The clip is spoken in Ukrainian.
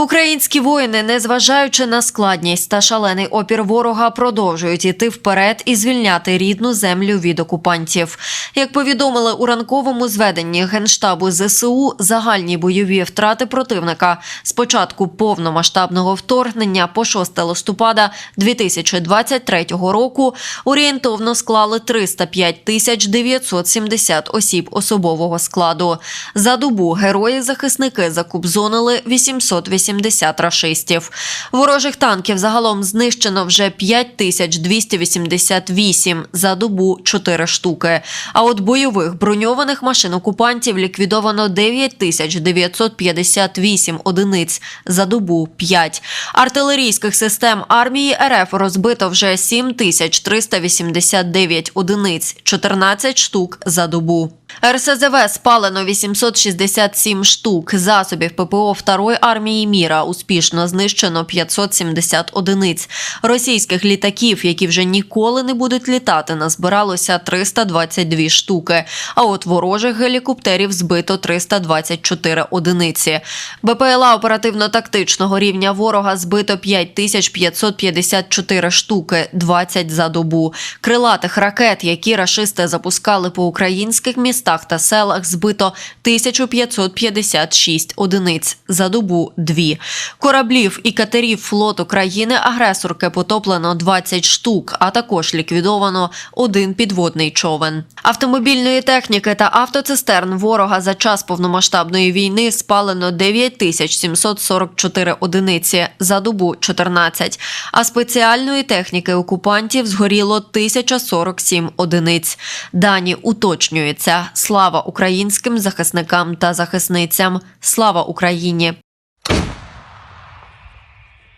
Українські воїни, незважаючи на складність та шалений опір ворога, продовжують іти вперед і звільняти рідну землю від окупантів. Як повідомили у ранковому зведенні генштабу ЗСУ, загальні бойові втрати противника з початку повномасштабного вторгнення по 6 листопада 2023 року орієнтовно склали 305 тисяч 970 осіб особового складу. За добу герої-захисники закубзонили 880 рашистів. Ворожих танків загалом знищено вже 5288, за добу 4 штуки. А от бойових броньованих машин окупантів ліквідовано 9958 одиниць, за добу 5. Артилерійських систем армії РФ розбито вже 7389 одиниць, 14 штук за добу. РСЗВ спалено 867 штук. Засобів ППО Второї армії міра успішно знищено 570 одиниць. Російських літаків, які вже ніколи не будуть літати, назбиралося 322 штуки. А от ворожих гелікоптерів збито 324 одиниці. БПЛА оперативно-тактичного рівня ворога збито 5554 штуки, 20 за добу. Крилатих ракет, які рашисти запускали по українських містах та селах, збито 1556 одиниць за добу 2. Кораблів і катерів флоту країни-агресорки потоплено 20 штук, а також ліквідовано один підводний човен. Автомобільної техніки та автоцистерн ворога за час повномасштабної війни спалено 9744 одиниці за добу 14, а спеціальної техніки окупантів згоріло 1047 одиниць. Дані уточнюються. Слава українським захисникам та захисницям. Слава Україні!